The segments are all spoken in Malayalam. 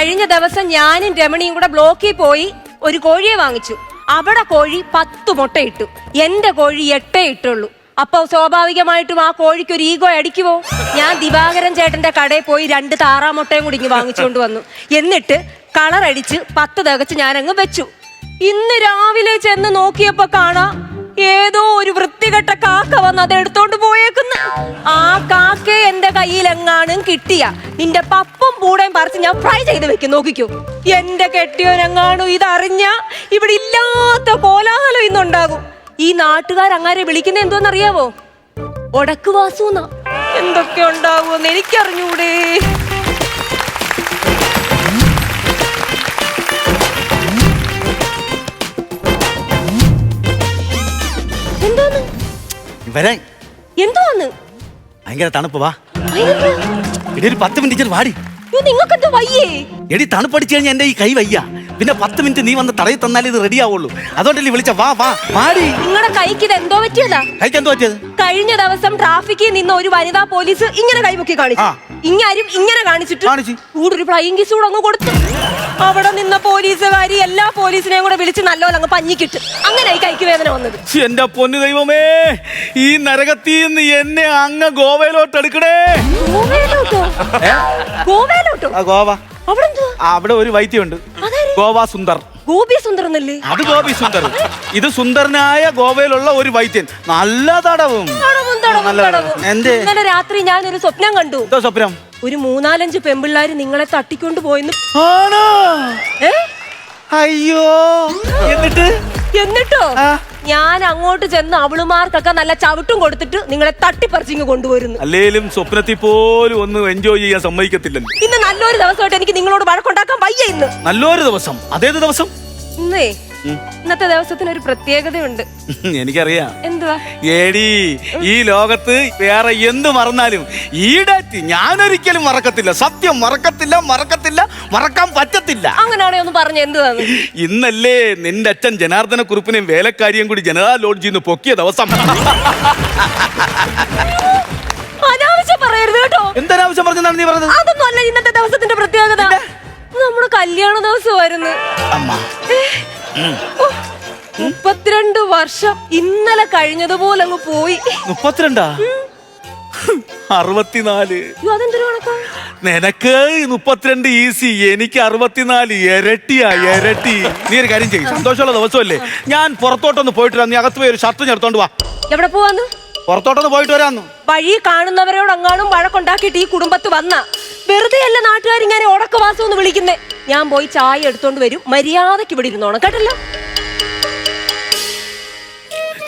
കഴിഞ്ഞ ദിവസം ഞാനും രമണിയും കൂടെ ബ്ലോക്കിൽ പോയി ഒരു കോഴിയെ വാങ്ങിച്ചു. അവിടെ കോഴി പത്ത് മുട്ടയിട്ടു. എന്റെ കോഴി എട്ടേ ഇട്ടുള്ളൂ. അപ്പൊ സ്വാഭാവികമായിട്ടും ആ കോഴിക്ക് ഒരു ഈഗോ അടിക്കുവോ? ഞാൻ ദിവാകരൻ ചേട്ടന്റെ കടയിൽ പോയി രണ്ട് താറാമുട്ടയും കൂടി ഇങ്ങ് വാങ്ങിച്ചുകൊണ്ട് വന്നു. എന്നിട്ട് കളർ അടിച്ച് പത്ത് തികച്ച് ഞാൻ വെച്ചു. ഇന്ന് രാവിലെ ചെന്ന് നോക്കിയപ്പോ കാണാം ഏതോ ഒരു വൃത്തികെട്ട കാക്ക വന്ന് അത് എടുത്തോണ്ട് പോയേക്കുന്നു. ആ കാക്ക എന്റെ കയ്യിൽ എങ്ങാനും കിട്ടിയ. നിന്റെ പപ്പും പൂടയും പറിച്ച് ഞാൻ ഫ്രൈ ചെയ്ത് വെക്കും നോക്കിക്കൂ. എന്റെ കെട്ടിയോനെങ്ങാനും ഇതറിഞ്ഞ ഇവിടെ ഇല്ലാത്ത കോലാഹലം ഇന്നുണ്ടാകും. ഈ നാട്ടുകാർ അങ്ങാരെ വിളിക്കുന്ന എന്തോന്നറിയാവോ? ഒടക്ക് വാസൂന്ന. എന്തൊക്കെ ഉണ്ടാകുമെന്ന് എനിക്കറിഞ്ഞൂടേ. വരാൻ. എന്തോന്ന് ഭയങ്കര തണുപ്പ് വാ. ഇനി ഒരു പത്ത് മിനിറ്റ് വാടി. അയ്യോ, നിങ്ങക്കെന്താ വയ്യേ? എടി തണുപ്പടിച്ചു കഴിഞ്ഞാൽ എന്റെ ഈ കൈ വയ്യ. പിന്നെ പത്ത് മിനിറ്റ് നീ വന്ന് തടയി തന്നാലേ ഇത് റെഡി ആവുള്ളൂ. അതുകൊണ്ടല്ലേ വിളിച്ച? വാ വാ വാടി. നിങ്ങളുടെ കൈക്ക് ഇത് എന്തോ പറ്റിയതാ? കൈക്ക് എന്തോ പറ്റിയത്? കഴിഞ്ഞ ദിവസം ട്രാഫിക്കിൽ നിന്ന് ഒരു വനിതാ പോലീസ് ഇങ്ങനെ കൈമുക്കി കാണിച്ചു. ഇങ്ങാരും ഇങ്ങനെ കാണിച്ചിട്ട് കാണിച്ചു. കൂടെ ഒരു ഫ്ലൈയിങ് കിസ് കൂടെ അങ്ങ് കൊടുത്തു. അവിടെ നിന്ന പോലീസുകാരി എല്ലാ പോലീസിനെയും കൂടെ വിളിച്ച് നല്ലോണം അങ്ങ് പഞ്ഞിക്കിട്ട്. അങ്ങനെ ഈ കൈക്ക് വേദന വന്നത്. ശ്ശി, എന്റെ പൊന്നു ദൈവമേ ഈ നരകത്തിൽ നിന്ന് എന്നെ അങ്ങ് ഗോവയിലോട്ട് എടുക്കണേ ഗോവയിലോട്ടോ? ഗോവയിലോട്ടോ? ആ ഗോവ. അവിടെ എന്തുവാ ആ, അവിടെ ഒരു വൈദ്യമുണ്ട് അതാര്? ഗോവ സുന്ദർ ഗോപി സുന്ദരന്നല്ലേ അത് ഗോപി സുന്ദർ ഇത് സുന്ദരനായ ഗോവയിലുള്ള ഒരു വൈദ്യൻ. നല്ല തടവും. തടവും, തടവും, നല്ല തടവും. തടവും. എന്തേ? ഇന്നലെ രാത്രി ഞാൻ ഒരു സ്വപ്നം കണ്ടു. എന്തോ സ്വപ്നം? ഒരു മൂന്നാലഞ്ച് പെമ്പിള്ളാര് നിങ്ങളെ തട്ടിക്കൊണ്ട് പോയെന്ന്. ആണോ? ഏ? അയ്യോ. എന്നിട്ട്? എന്നിട്ടോ? ആ. ഞാൻ അങ്ങോട്ട് ചെന്ന് അവളുമാർക്കൊക്കെ നല്ല ചവിട്ടും കൊടുത്തിട്ട് നിങ്ങളെ തട്ടിപ്പറിച്ചിങ് കൊണ്ടുവരുന്നു അല്ലേലും സ്വപ്നത്തിൽ പോലും ഒന്ന് എൻജോയ് ചെയ്യാൻ സമ്മതിക്കത്തില്ലല്ലോ. ഇന്ന് നല്ലൊരു ദിവസമായിട്ട് എനിക്ക് നിങ്ങളോട് വഴക്കുണ്ടാക്കാൻ വയ്യ ഇന്ന്. നല്ലൊരു ദിവസം. അതേത് ദിവസം? ഇന്നേ ഇന്നത്തെ ദിവസത്തിന് ഒരു പ്രത്യേകതയുണ്ട്. എനിക്കറിയാം. എന്തുവാ? ഏടി ഈ ലോകത്ത് വേറെ എന്ത് മറന്നാലും ഈ ഡേറ്റ് ഞാനൊരിക്കലും മറക്കത്തില്ല. സത്യം മറക്കത്തില്ല മറക്കത്തില്ല മറക്കാൻ പറ്റത്തില്ല. അങ്ങനെയാണോ ഒന്ന് പറഞ്ഞു എന്തുവാ ഇന്നല്ലേ നിന്റെ അച്ഛൻ ജനാർദ്ദന കുറിപ്പിനെയും വേലക്കാരിയും കൂടി ജനതാ ലോഡ്ജിൽ നിന്ന് പൊക്കിയ ദിവസം. അനാവശ്യം പറയരുത് കേട്ടോ. എന്തൊരാവശ്യം പറഞ്ഞതാണ് നീ പറഞ്ഞത്? അതൊന്നും അല്ല ഇന്നത്തെ ദിവസത്തിന്റെ പ്രത്യേകത. നമ്മുടെ കല്യാണ ദിവസമായിരുന്നു. അമ്മ. മുപ്പത്തിരണ്ട് വർഷം ഇന്നലെ കഴിഞ്ഞതുപോലെ അങ്ങ് പോയി. മുപ്പത്തിരണ്ടാ? അറുപത്തിനാല്. അതെന്തൊരു കണക്കാ? നിനക്ക് മുപ്പത്തിരണ്ട് ഈസി എനിക്ക് അറുപത്തിനാല് ഇരട്ടിയാ ഇരട്ടി. നീ ഒരു കാര്യം ചെയ്യും സന്തോഷമുള്ള ദിവസമല്ലേ? ഞാൻ പുറത്തോട്ടൊന്ന് പോയിട്ട് നീ അകത്ത് പോയി ഒരു ഷർട്ട് എടുത്തോണ്ട് വാ. എവിടെ പോവാന്ന്? പുറത്തോട്ടൊന്ന് പോയിട്ട് വരാന്ന്. വഴി കാണുന്നവരോട് അങ്ങാനും വഴക്കുണ്ടാക്കിയിട്ട് ഈ കുടുംബത്ത് വന്ന. വെറുതെ അല്ല നാട്ടുകാരിങ്ങനെ ഉടക്കവാസം എന്ന് വിളിക്കുന്നേ. ഞാൻ പോയി ചായ എടുത്തോണ്ട് വരും. മര്യാദയ്ക്ക് ഇവിടെ ഇരുന്നോണം കേട്ടല്ലോ?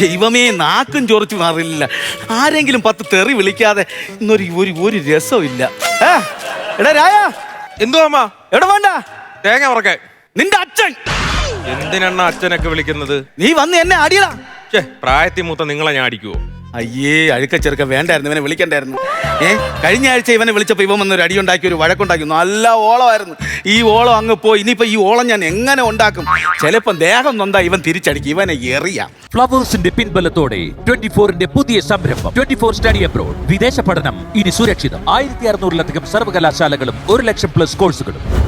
ദൈവമേ നാക്കും ചൊറിച്ചു മാറില്ല ആരെങ്കിലും പത്ത് തെറി വിളിക്കാതെ ഇന്നൊരു ഒരു ഒരു രസമില്ല ഏ, എടാ രായ. എന്തോ അമ്മ? എടാ വേണ്ട. തേങ്ങ ഉറക്കെ നിന്റെ അച്ഛൻ. എന്തിനാണ് അച്ഛനൊക്കെ വിളിക്കുന്നത്? നീ വന്ന് എന്നെ അടിയടാ. ഛേ പ്രായത്തിൽ മൂത്ത നിങ്ങളെ ഞാൻ അടിക്കുവോ? അയ്യേ അഴുക്ക ചെറുക്ക വേണ്ടായിരുന്നു ഇവനെ വിളിക്കണ്ടായിരുന്നു. ഏ കഴിഞ്ഞ ആഴ്ച ഇവനെ വിളിച്ചപ്പോൾ ഇവൻ വന്ന് ഒരു അടി ഉണ്ടാക്കി ഒരു വഴക്കുണ്ടാക്കി. നല്ല ഓളമായിരുന്നു. ഈ ഓളം അങ്ങ് പോയി. ഇനിയിപ്പോൾ ഈ ഓളം ഞാൻ എങ്ങനെ ഉണ്ടാക്കും? ചിലപ്പം ദേഹം നൊന്താ ഇവൻ തിരിച്ചടിക്കും. ഇവനെ എറിയാം. ഫ്ലവേഴ്സിന്റെ പിൻബലത്തോടെ ട്വന്റി ഫോറിന്റെ പുതിയ സംരംഭം. Twenty four study abroad. വിദേശ പഠനം ഇനി സുരക്ഷിതം. ആയിരത്തി അറുന്നൂറിലധികം സർവകലാശാലകളും ഒരു ലക്ഷം പ്ലസ് കോഴ്സുകളും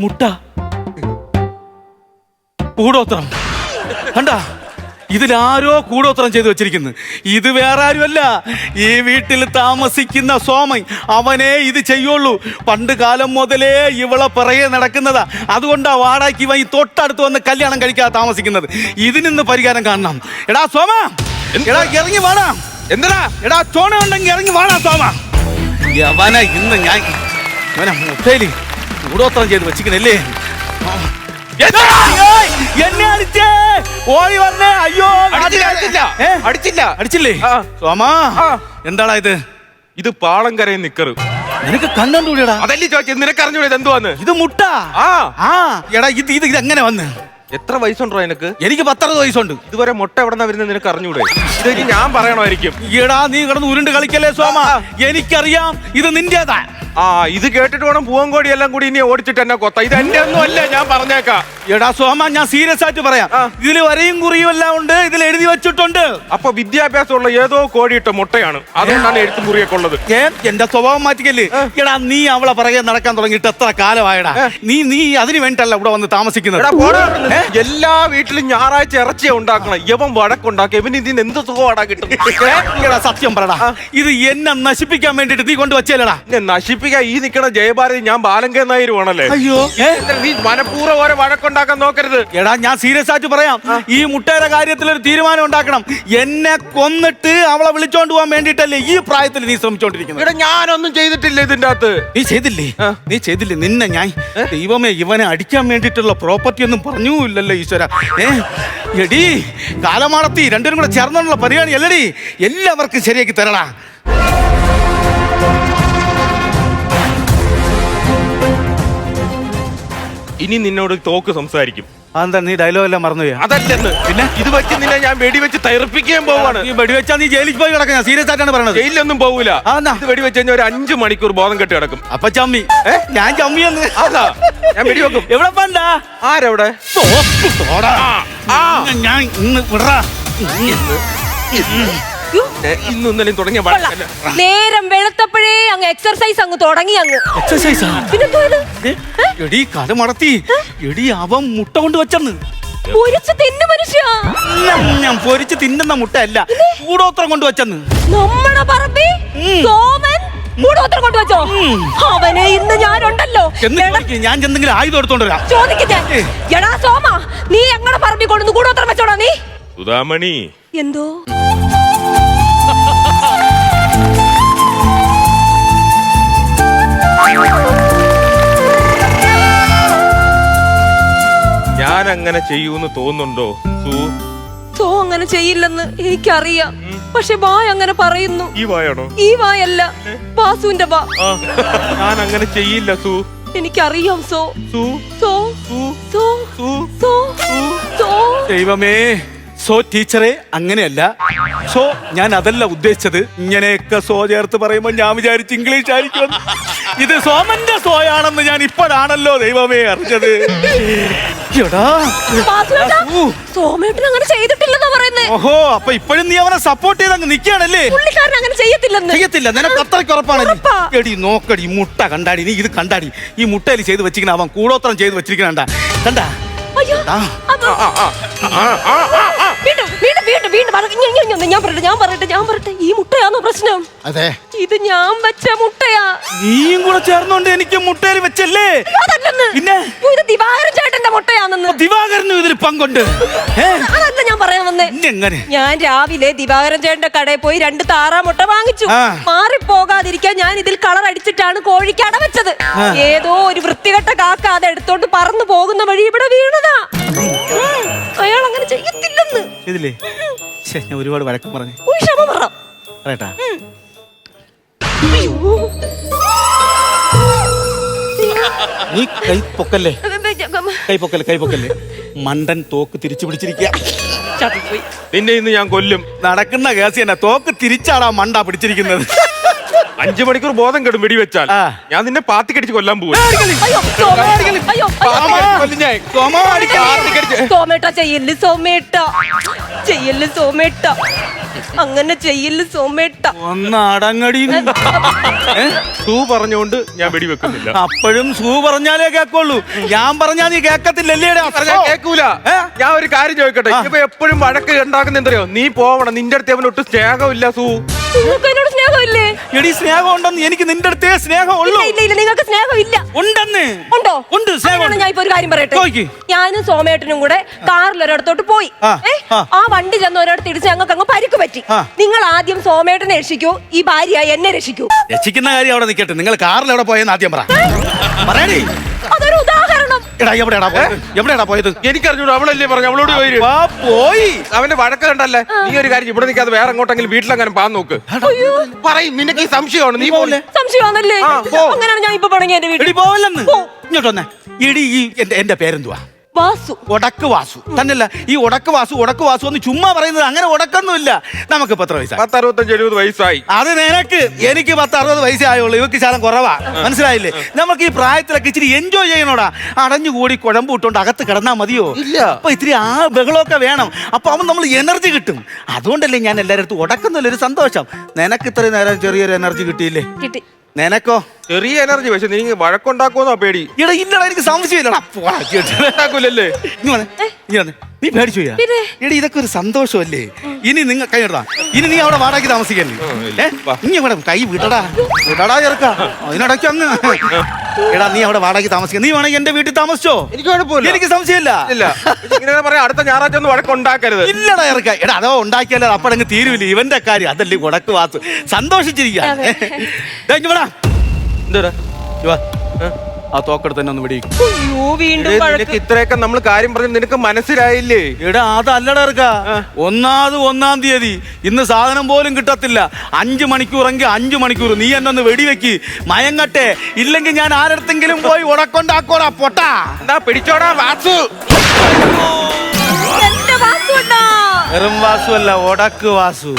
മുട്ട. കൂടോത്രം. കണ്ട? ഇതിലാരോ കൂടോത്രം ചെയ്തു വെച്ചിരിക്കുന്നു. ഇത് വേറെ ആരുമല്ല. ഈ വീട്ടിൽ താമസിക്കുന്ന സോമൻ അവനെ ഇത് ചെയ്യുള്ളൂ. പണ്ട് കാലം മുതലേ ഇവളെ പിറകെ നടക്കുന്നതാ. അതുകൊണ്ടാ വാടാക്കി വൈ തൊട്ടടുത്ത് വന്ന് കല്യാണം കഴിക്കാൻ താമസിക്കുന്നത്. ഇതിനിന്ന് പരിഹാരം കാണണം. എടാ സോമ എടാ ഇറങ്ങി വാടാ. എന്തിനാ? എടാ ചോണ ഉണ്ടെങ്കിൽ ഇറങ്ങി വാടാ സോമ. യവനെ ഇന്ന് ഞാൻ ഇവനെ മുട്ടയിൽ കൂടോത്രം ചെയ്ത് വെച്ചിക്കണല്ലേ എന്നെ അടിച്ചേ! ഓടി വന്നേ അയ്യോ അടിച്ചില്ല, അടിച്ചില്ല. അടിച്ചില്ല. സോമാ. എന്താടാ ഇത്? ഇത് പാളം കരയും നിക്കറ്. നിനക്ക് കണ്ടൂടിയടാ അതല്ലേ ചോദിച്ചത്? നിനക്ക് അറിഞ്ഞൂടെ എന്തുവാന്ന്? ഇത് മുട്ട? ആ. എടാ ഇത് ഇത് ഇത് എങ്ങനെ വന്ന്? എത്ര വയസ്സുണ്ടോ നിനക്ക്? എനിക്ക് പത്തറുപത് വയസ്സുണ്ട്. ഇതുവരെ മുട്ട എവിടെന്നാ വരുന്നത് നിനക്ക് അറിഞ്ഞൂടെ? ഇതെനിക്ക് ഞാൻ പറയണമായിരിക്കും. ഈടാ നീ കിടന്ന് ഉരുണ്ട് കളിക്കല്ലേ സോമ എനിക്കറിയാം ഇത് നിന്റേതാ. ആ ഇത് കേട്ടിട്ട് വേണം പൂവങ്കോടി എല്ലാം കൂടി ഇനി ഓടിച്ചിട്ട് എന്നെ കൊത്ത ഇത് എന്റെ ഒന്നും അല്ല ഞാൻ പറഞ്ഞേക്കാം. എടാ സോമ ഞാൻ സീരിയസ് ആയിട്ട് പറയാം. ഇതിൽ വരയും കുറിയും എല്ലാം വെച്ചിട്ടുണ്ട് അപ്പൊ വിദ്യാഭ്യാസമുള്ള ഏതോ കോടിയിട്ട മുട്ടയാണ്. അതുകൊണ്ടാണ് എഴുത്തു മുറിയൊക്കെ ഉള്ളത്. ഏ, എന്റെ സ്വഭാവം മാറ്റിക്കല്ലേ? എടാ നീ അവളെ പറയെ നടക്കാൻ തുടങ്ങിയിട്ട് എത്ര കാലമായടാ? നീ നീ അതിന് വേണ്ടിട്ടല്ല ഇവിടെ വന്ന് താമസിക്കുന്നത്. എടാ പോടാ. അവിടുന്ന്. എല്ലാ വീട്ടിലും ഞായറാഴ്ച ഇറച്ചിയാ ഉണ്ടാക്കണം. യവൻ വടക്കുണ്ടാക്കി ഇവന് ഇതിന് എന്ത് സുഖമാടാ കിട്ടും ഏ, എടാ സത്യം പറടാ. ഇത് എന്നെ നശിപ്പിക്കാൻ വേണ്ടിട്ട് നീ കൊണ്ട് വച്ചേലടാ എന്നെ നശിപ്പിക്കാൻ ഈ നിക്കണ ജയഭാരതി ഞാൻ ബാലങ്കേ നായരുവാണല്ലേ അയ്യോ. ഏ, നീ മനഃപൂർവം ഓരോ വഴക്കുണ്ടാക്കാൻ നോക്കരുത്. എടാ ഞാൻ സീരിയസ് ആയിട്ട് പറയാം. ഈ മുട്ടയുടെ കാര്യത്തിൽ ഒരു തീരുമാനം ഉണ്ടാക്കണം. എന്നെ കൊന്നിട്ട് അവളെ വിളിച്ചോണ്ട് പോകാൻ വേണ്ടിട്ടല്ലേ ഈ പ്രായത്തിൽ നീ ശ്രമിച്ചോണ്ടിരിക്കുന്നത്? ഇവിടെ ഞാനൊന്നും ചെയ്തിട്ടില്ല ഇതിന്റെ അകത്ത്? നീ ചെയ്തില്ലേ? നീ ചെയ്തില്ലേ? നിന്നെ ഞാൻ ദൈവമേ ഇവനെ അടിക്കാൻ വേണ്ടിയിട്ടുള്ള പ്രോപ്പർട്ടി ഒന്നും പറഞ്ഞൂല്ലല്ലോ ഈശ്വര. ഏ? എടി കാലമാടത്തി രണ്ടുപേരും കൂടെ ചേർന്നുള്ള പരിപാടി അല്ലടി. എല്ലാവർക്കും ശരിയാക്കി തരണ ഇനി നിന്നോട് തോക്ക് സംസാരിക്കും. അതെന്താ നീ ഡയലോഗ് എല്ലാം മറന്നുപോയി അതല്ലെന്ന് പിന്നെ ഇത് വെച്ച് നിന്നെ ഞാൻ വെടിവെച്ച് തൈർപ്പിക്കാൻ പോവാണ്. നീ വെടിവെച്ചാ നീ ജയിലിൽ പോയി കിടക്കാം സീരിയസ് ആയിട്ടാണ് പറയുന്നത് ജയിലൊന്നും പോകൂല? ഇത് വെടിവെച്ച് കഴിഞ്ഞാൽ ഒരു അഞ്ചു മണിക്കൂർ ബോധം കെട്ടി കിടക്കും. അപ്പൊ ചമ്മി. ഞാൻ ചമ്മി എന്ന്. അതാ ഞാൻ വെടിവെക്കും. എവിടെ പണ്ടാ ആരവിടെ? ആ. ഞാൻ ഇന്ന്. വിടറാ യ്യോ, ഏ, ഇന്നും ഇന്നലെയും തുടങ്ങിയ കൊള്ളാം. വഴക്കല്ല? നേരം വെളുത്തപ്പോഴേ അങ്ങ് എക്സർസൈസ് അങ്ങ് തുടങ്ങി അങ്ങ്. എക്സസൈസാ പിന്നെന്തോ ഇത്? എടി കട മടത്തി. എടി അവൻ മുട്ട കൊണ്ട് വെച്ചെന്ന്. പൊരിച്ച് തിന്നു മനുഷ്യ. ഞാൻ- ഞാൻ പൊരിച്ച് തിന്നുന്ന മുട്ട അല്ല കൂടോത്രം കൊണ്ട് വെച്ചെന്ന്. നമ്മടെ പറമ്പി? സോമൻ കൂടോത്രം കൊണ്ടുവച്ചോ അവനെ ഇന്ന് ഞാനുണ്ടല്ലോ. എന്ന് എടാ, ചോദിക്ക്, ഞാൻ എന്തെങ്കിലും ആയുധം എടുത്തോണ്ട് വരാം. ചോദിക്കട്ടെ എടാ സോമ നീ ഞങ്ങളുടെ പറമ്പി കൊണ്ടുവന്ന് കൂടോത്രം വെച്ചോടാ നീ. സുധാമണി. എന്തോ? അങ്ങനെ ചെയ്യൂന്ന് തോന്നുന്നുണ്ടോ സു? സോ അങ്ങനെ ചെയ്യില്ലെന്ന് എനിക്കറിയാം. പക്ഷെ വായ അങ്ങനെ പറയുന്നു. ഈ വായാണോ? ഈ വായല്ല ബാസുവിന്റെ വാ. ആ ഞാൻ അങ്ങനെ ചെയ്യില്ല സു. എനിക്കറിയാം സോ സു. സോ. സു. സോ. സു. സോ. സോ. ദൈവമേ. സോ ടീച്ചറെ അങ്ങനെയല്ല. സോ ഞാൻ അതല്ല ഉദ്ദേശിച്ചത്. ഇങ്ങനെയൊക്കെ സോ ചേർത്ത് പറയുമ്പോൾ ഞാൻ വിചാരിച്ചു ഇംഗ്ലീഷ് ആയിരിക്കും ഇത് സോമന്റെ സോയാണെന്ന് ഞാൻ ഇപ്പോഴാണല്ലോ ദൈവമേ അറിഞ്ഞത്. എടാ. സോമേട്ടൻ അങ്ങനെ ചെയ്തിട്ടില്ലെന്നാ പറയുന്നേ. ഓഹോ അപ്പൊ ഇപ്പോഴും നീ അവനെ സപ്പോർട്ട് ചെയ്ത് അങ്ങ് നിൽക്കുകയാണല്ലേ? പുള്ളിക്കാരൻ അങ്ങനെ ചെയ്യത്തില്ലെന്ന്. ചെയ്യത്തില്ല നിനക്ക് അത്രയ്ക്ക് ഉറപ്പാണ്. എടി നോക്കടി മുട്ട കണ്ടാടി നീ ഇത് കണ്ടാടി. ഈ മുട്ടയിൽ ചെയ്ത് വെച്ചിരിക്കണ അവൻ കൂടോത്രം ചെയ്ത് വെച്ചിരിക്കണ കണ്ടാ. അയ്യോ വീണ്ടും വീണ്ടും വീണ്ടും പറ- ഞാൻ പറയട്ടെ ഞാൻ പറയട്ടെ ഞാൻ പറയട്ടെ. ഈ മുട്ടയാണോ പ്രശ്നം? അതെ. ഇത് ഞാൻ വെച്ച മുട്ടയാ. നീയും കൂടെ ചേർന്നോണ്ട് എനിക്ക് മുട്ടയിൽ വെച്ചല്ലേ? അതല്ലെന്ന്. പിന്നെ? ഓ, ഇത് ദിവാകരൻ ചേട്ടന്റെ മുട്ടയാണെന്ന്. ദിവാകരനും ഇതിൽ പങ്കുണ്ട്. ഏ? അതല്ല. എങ്ങനെ ഞാൻ രാവിലെ ദിവാകരൻ ചേട്ടന്റെ കടയിൽ പോയി രണ്ട് താറാ മുട്ട വാങ്ങിച്ചു. ആ. മാറിപ്പോകാതിരിക്കാൻ ഞാൻ ഇതിൽ കളർ അടിച്ചിട്ടാണ് കോഴിക്ക് അടവച്ചത്. ഏതോ ഒരു വൃത്തികെട്ട കാക്ക അത് എടുത്തോണ്ട് പറന്നു പോകുന്ന വഴി ഇവിടെ വീണതാ. ഉം. അയാൾ അങ്ങനെ ചെയ്യത്തില്ലെന്ന്. ഇതില്ലേ? ശ്ശെ, ഞാൻ ഒരുപാട് വഴക്കം പറഞ്ഞു. ഒരു ക്ഷമ പറ. പറയട്ടാ. അയ്യോ. നീ കൈ പൊക്കല്ലേ? കൈ പൊക്കല്ലേ കൈ പൊക്കല്ലേ? മണ്ടൻ തോക്ക് തിരിച്ചു പിടിച്ചിരിക്കുക ചത്തുപോയി. നിന്നെ ഇന്ന് ഞാൻ കൊല്ലും. നടക്കുന്ന കേസ് തന്നെ. തോക്ക് തിരിച്ചാടാ മണ്ട പിടിച്ചിരിക്കുന്നത്. അഞ്ചു മണിക്കൂർ ബോധം കെടും വെടിവെച്ചാൽ. ആ. ഞാൻ നിന്നെ പാത്തി കടിച്ച് കൊല്ലാൻ പോകും അയ്യോ, സോമേ. അയ്യോ, അയ്യോ. സോമാ അടിക്ക- സോമേട്ട ചെയ്യൽ സോമേട്ട ചെയ്യൽ സോമേട്ട. അങ്ങനെ ചെയ്യില്ല സോമേട്ട ഒന്ന് അടങ്ങടി. സൂ പറഞ്ഞുകൊണ്ട് ഞാൻ വെടിവെക്കുന്നില്ല. അപ്പോഴും സൂ പറഞ്ഞാലേ കേക്കുള്ളൂ. ഞാൻ പറഞ്ഞാൽ നീ കേക്കത്തില്ലല്ലേടാ പറഞ്ഞാ കേക്കൂല. ഞാൻ ഒരു കാര്യം ചോദിക്കട്ടെ. ഇപ്പൊ എപ്പോഴും വഴക്ക് ഉണ്ടാക്കുന്ന എന്തറിയോ നീ പോവണം. നിന്റെ അടുത്ത് അവനൊട്ടും ഒട്ടും സ്നേഹമില്ല സൂ. എന്നോട് സ്നേഹമില്ലേ എടി സ്നേഹം ഉണ്ടെന്ന് എനിക്ക് നിന്റെ അടുത്തേ സ്നേഹം ഉള്ളൂ ഇല്ല ഇല്ല നിങ്ങൾക്ക് സ്നേഹമില്ല. ഉണ്ടെന്ന്. ഉണ്ടോ? ഉണ്ട് സ്നേഹം ഞാൻ ഇപ്പൊ ഒരു കാര്യം പറയട്ടെ. ഞാനും സോമേട്ടനും കൂടെ കാറിൽ ഒരിടത്തോട്ട് പോയി. ആ, വണ്ടി ചെന്ന് ഒരിടത്ത് ഇടിച്ച് ഞങ്ങൾക്ക് അങ്ങ് പരിക്ക് പറ്റി. നിങ്ങൾ ആദ്യം സോമേട്ടനെ രക്ഷിക്കൂ ഈ ഭാര്യ എന്നെ രക്ഷിക്കൂ. രക്ഷിക്കുന്ന കാര്യം അവിടെ നിൽക്കട്ടെ നിങ്ങൾ കാറിൽ എവിടെ പോയെന്ന് ആദ്യം പറ. പറയണേ എടാ എവിടെയാടാ പോയത്? എവിടെയാടാ പോയത്? എനിക്കറിഞ്ഞൂടാ അവളല്ലേ പറഞ്ഞു? അവളോട് പോയി. വാ പോയി. അവന്റെ വഴക്ക് കണ്ടല്ലേ? നീ ഒരു കാര്യം ഇവിടെ നിൽക്കാതെ വേറെ എങ്ങോട്ടെങ്കിലും വീട്ടിലെങ്ങനെ പാൻ നോക്ക്. പറയും നിനക്ക് ഈ സംശയമാണ്. നീ പോലെ സംശയമാണല്ലേ? ആ, പോ. അങ്ങനെയാണ് ഞാൻ ഇപ്പൊ പണങ്ങി എന്റെ വീട്ടിൽ. എടി പോവല്ലെന്ന്. ഇങ്ങോട്ട് വന്നേ. എടി ഈ എന്റെ എന്റെ പേരെന്തുവാ? വാസു. ഉടക്ക് വാസു. തന്നെയല്ല ഈ ഉടക്ക് വാസു ഉടക്ക് വാസു എന്ന് ചുമ്മാ പറയുന്നത് അങ്ങനെ ഉടക്കൊന്നുമില്ല. നമുക്ക് പത്ര വയസ്സായി? പത്ത് അറുപത്തഞ്ച് എഴുപത് വയസ്സായി. അത് നിനക്ക് എനിക്ക് പത്ത് അറുപത് വയസ്സേ ആയുള്ളൂ. ഇവക്ക് ശാലം കുറവാ. മനസ്സിലായില്ലേ? നമുക്ക് ഈ പ്രായത്തിലൊക്കെ ഇച്ചിരി എൻജോയ് ചെയ്യണോടാ. അടഞ്ഞുകൂടി കുഴമ്പ് അകത്ത് കിടന്നാ മതിയോ? ഇല്ല. അപ്പൊ ഇത്തിരി ആ ബഹളമൊക്കെ വേണം. അപ്പൊ അവൻ നമ്മൾ എനർജി കിട്ടും. അതുകൊണ്ടല്ലേ ഞാൻ എല്ലാരും അടുത്തും ഉടക്കുന്നില്ല. ഒരു സന്തോഷം. നിനക്ക് ഇത്രയും നേരം ചെറിയൊരു എനർജി കിട്ടിയില്ലേ? കിട്ടി. നിനക്കോ? ചെറിയ എനർജി പക്ഷെ നീ വഴക്കുണ്ടാക്കുമെന്നാ പേടി. ഇടാ ഇല്ലടാ എനിക്ക് സംശയമില്ലടാ. പോടാ, ചേട്ടാ. ഉണ്ടാക്കൂലല്ലേ? ഇങ്ങ് വന്നേ, ഇങ്ങ് വന്നേ. നീ പേടിച്ചു? എടി ഇതൊക്കെ ഒരു സന്തോഷമല്ലേ? ഇനി നിങ്ങൾ കൈ ഇടാ ഇനി നീ അവിടെ വാടാക്കി താമസിക്കല്ലേ? ഏ? നീ അവിടെ കൈ വിടടാ. വിടടാ ചെറുക്ക. അതിനിടയ്ക്ക് അങ്ങ്. എടാ നീ അവിടെ വാടാക്കി താമസിക്ക. നീ വേണമെങ്കിൽ എന്റെ വീട്ടിൽ താമസിച്ചോ? എനിക്ക് കുഴപ്പമില്ല. എനിക്ക് സംശയമില്ല. ഇല്ല. ഇങ്ങനെ പറയാം അടുത്ത ഞായറാഴ്ച ഒന്ന് വഴക്കുണ്ടാക്കരുത്. ഇല്ലടാ ഇറക്ക എടാ അതോ ഉണ്ടാക്കിയാലോ അപ്പടങ്ങ് തീരുവില്ല ഇവന്റെ കാര്യം. അതല്ലേ കൊടക്ക് വാത്തു സന്തോഷിച്ചിരിക്കുക എന്തുവാ? ആ തോക്കെടുത്ത് തന്നെ ഒന്ന് അയ്യോ വീണ്ടും വഴക്ക്. നിനക്ക് ഇത്രയൊക്കെ നമ്മൾ കാര്യം പറഞ്ഞു നിനക്ക് മനസ്സിലായില്ലേ? എടാ അതല്ലടാ ഇറക്ക. ഒന്നാമത് ഒന്നാം തീയതി. ഇന്ന് സാധനം പോലും കിട്ടത്തില്ല. അഞ്ചു മണിക്കൂറെങ്കിൽ അഞ്ചു മണിക്കൂർ. നീ എന്നെ ഒന്ന് വെടിവെക്ക്. മയങ്ങട്ടെ. ഇല്ലെങ്കിൽ ഞാൻ ആരടുത്തെങ്കിലും പോയി ഉടക്കൊണ്ടാക്കോടാ പൊട്ടാ. എന്നാ പിടിച്ചോടാ വാസു. എന്റെ വെറും വാസു. അല്ല ഉടക്ക് വാസു